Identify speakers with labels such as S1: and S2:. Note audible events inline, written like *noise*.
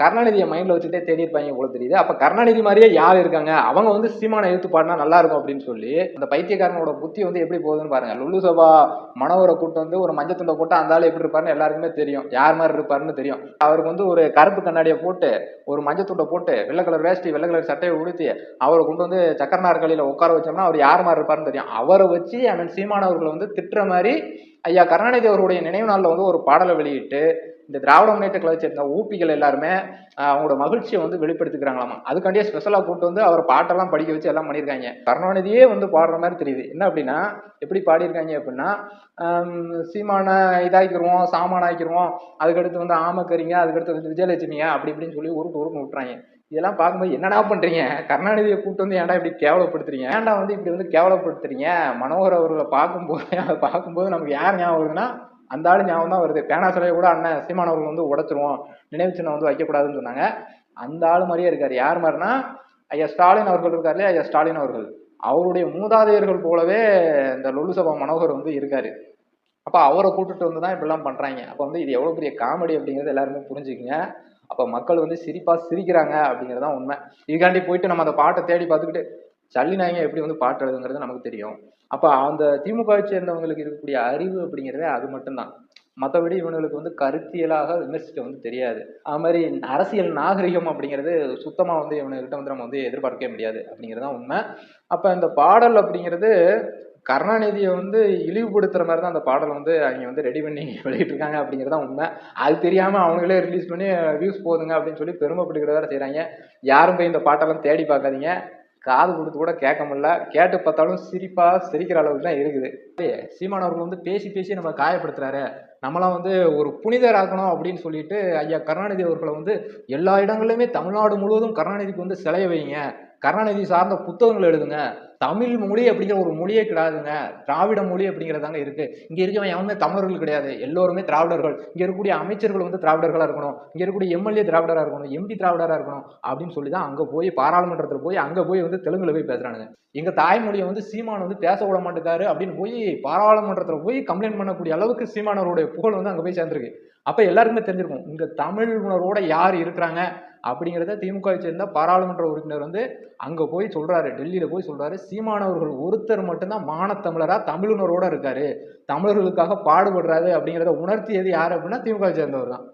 S1: கருணாநிதியை மைண்ட்ல வச்சுட்டே தேடி இருப்பாங்க போல தெரியுது? அப்ப கருணாநிதி மாதிரியே யார் இருக்காங்க? அவங்க வந்து சீமானை எழுத்து பாடினா நல்லா இருக்கும் அப்படின்னு சொல்லி அந்த பைத்தியக்காரனோட புத்தி வந்து எப்படி போகுதுன்னு பாருங்க. லுல்லு சபா மனோகரை கூட்டு வந்து ஒரு மஞ்சள் துண்டை போட்டு அந்த ஆள் எப்படி இருப்பாருன்னு எல்லாருக்குமே தெரியும். யார் மாதிரி இருப்பாருன்னு தெரியும். அவருக்கு வந்து ஒரு கருப்பு கண்ணாடியை போட்டு ஒரு மஞ்சள் துண்டை போட்டு வெள்ளை கலர் வேஷ்டி வெள்ளை கலர் சட்டையை உடுத்தி அவரை கொண்டு வந்து சக்கர நாற்காலியில உட்கார வச்சோம்னா அவர் யார் மாதிரி இருப்பாருன்னு தெரியும். அவரை வச்சு அண்ணன் சீமானவர்களை வந்து திட்டுற மாதிரி ஐயா கருணாநிதி அவருடைய நினைவு நாளில் வந்து ஒரு பாடலை வெளியிட்டு இந்த திராவிட முன்னேற்ற கழகத்தை சேர்ந்த ஊப்பிகள் எல்லாருமே அவங்களோட மகிழ்ச்சியை வந்து வெளிப்படுத்திக்கிறாங்களாமா? அதுக்காண்டியே ஸ்பெஷலாக கூட்டு வந்து அவர் பாட்டெல்லாம் படிக்க வச்சு எல்லாம் பண்ணியிருக்காங்க. கருணாநிதியே வந்து பாடுற மாதிரி தெரியுது. என்ன அப்படின்னா எப்படி பாடியிருக்காங்க அப்படின்னா சீமான இதாக்கிடுவோம் சாமான ஆக்கிடுவோம் அதுக்கடுத்து வந்து ஆமக்கறிங்க அதுக்கடுத்து வந்து விஜயலட்சுமிங்க அப்படி இப்படின்னு சொல்லி உருட்டு உருட்டு விட்டுறாங்க. இதெல்லாம் பார்க்கும்போது என்னடா பண்றீங்க? கருணாநிதியை கூட்டு வந்து ஏன்டா இப்படி கேவலப்படுத்துறீங்க? ஏன்டா வந்து இப்படி வந்து கேவலப்படுத்துறீங்க? மனோகர் அவர்களை பார்க்கும்போது அதை பார்க்கும்போது நமக்கு யார் யார் ஞாபகம் வருதுன்னா அந்த ஆள் ஞாபகம் தான் வருது. பேனா சிலையை கூட அண்ணன் சீமான் அவர்கள் வந்து உடைச்சிருவோம். நினைவு சின்னம் வந்து வைக்கக்கூடாதுன்னு சொன்னாங்க. அந்த ஆள் மாதிரியே இருக்காரு. யார் மாதிரினா ஐயா ஸ்டாலின் அவர்கள் இருக்காரு ஐயா ஸ்டாலின் அவர்கள். அவருடைய மூதாதையர்கள் போலவே இந்த லொல்லு சபா மனோகர் வந்து இருக்காரு. அப்போ அவரை கூட்டுட்டு வந்து தான் இப்படிலாம் பண்ணுறாங்க அப்போ வந்து இது எவ்வளோ பெரிய காமெடி அப்படிங்கிறது எல்லாருமே புரிஞ்சுக்குங்க. அப்போ மக்கள் வந்து சிரிப்பாக சிரிக்கிறாங்க அப்படிங்கிறது தான் உண்மை. இதுக்காண்டி போயிட்டு நம்ம அந்த பாட்டை தேடி பார்த்துக்கிட்டு சல்லி எப்படி வந்து பாட்டு எழுதுங்கிறது நமக்கு தெரியும். அப்போ அந்த திமுகவை சேர்ந்தவங்களுக்கு இருக்கக்கூடிய அறிவு அப்படிங்கிறதே அது மட்டும்தான். மற்றபடி இவனுங்களுக்கு வந்து கருத்தியலாக விமர்சிக்க வந்து தெரியாது. அது மாதிரி அரசியல் நாகரிகம் அப்படிங்கிறது சுத்தமாக வந்து இவனுக்கிட்ட வந்து நம்ம வந்து எதிர்பார்க்கவே முடியாது அப்படிங்கிறது தான் உண்மை. அப்போ இந்த பாடல் அப்படிங்கிறது கருணாநிதியை வந்து இழிவுபடுத்துற மாதிரி தான் அந்த பாடல் வந்து அவங்க வந்து ரெடி பண்ணி *laughs* வெளியிட்டு இருக்காங்க அப்படிங்கிறது தான் உண்மை. அது தெரியாம அவங்களே ரிலீஸ் பண்ணி வியூஸ் போதுங்க அப்படின்னு சொல்லி பெருமைப்படுகிற வேற செய்கிறாங்க யாரும் போய் இந்த பாட்டெல்லாம் தேடி பார்க்காதீங்க. காது கொடுத்து கூட கேட்க முடியல. கேட்டு பார்த்தாலும் சிரிப்பாக சிரிக்கிற அளவுக்கு தான் இருக்குது. சீமான் அவர்கள் வந்து பேசி பேசி நம்ம காயப்படுத்துறாரு. நம்மளாம் வந்து ஒரு புனிதராக்கணும் அப்படின்னு சொல்லிட்டு ஐயா கருணாநிதி அவர்களை வந்து எல்லா இடங்களிலுமே தமிழ்நாடு முழுவதும் கருணாநிதிக்கு வந்து சிலைய வைங்க. கருணாநிதி சார்ந்த புத்தகங்கள் எழுதுங்க. தமிழ் மொழி அப்படிங்கிற ஒரு மொழியே கிடையாதுங்க. திராவிட மொழி அப்படிங்கிறதாங்க இருக்கு. இங்க இருக்கவன் எவனுமே தமிழர்கள் கிடையாது. எல்லோருமே திராவிடர்கள். இங்க இருக்கக்கூடிய அமைச்சர்கள் வந்து திராவிடர்களா இருக்கணும். இங்க இருக்கக்கூடிய எம்எல்ஏ திராவிடரா இருக்கணும். எம்பி திராவிடரா இருக்கணும் அப்படின்னு சொல்லி தான் அங்க போய் பாராளுமன்றத்தில் போய் அங்க போய் வந்து தெலுங்குல போய் பேசுறானுங்க. எங்க தாய்மொழியை வந்து சீமான் வந்து பேச விட மாட்டேக்காரு அப்படின்னு போய் பாராளுமன்றத்தில் போய் கம்ப்ளைண்ட் பண்ணக்கூடிய அளவுக்கு சீமானவருடைய புகழ் வந்து அங்க போய் சேர்ந்திருக்கு. அப்ப எல்லாருக்குமே தெரிஞ்சிருக்கும். இங்க தமிழ் உணர்வோட யார் இருக்கிறாங்க அப்படிங்கிறத திமுகவை சேர்ந்த பாராளுமன்ற உறுப்பினர் வந்து அங்க போய் சொல்றாரு. டெல்லியில போய் சொல்றாரு. சீமானவர்கள் ஒருத்தர் மட்டும்தான் மானத்தமிழராக தமிழுணர்வோட இருக்காரு. தமிழர்களுக்காக பாடுபடுறாரு அப்படிங்கிறத உணர்த்தியது யார் அப்படின்னா திமுக சேர்ந்தவர் தான்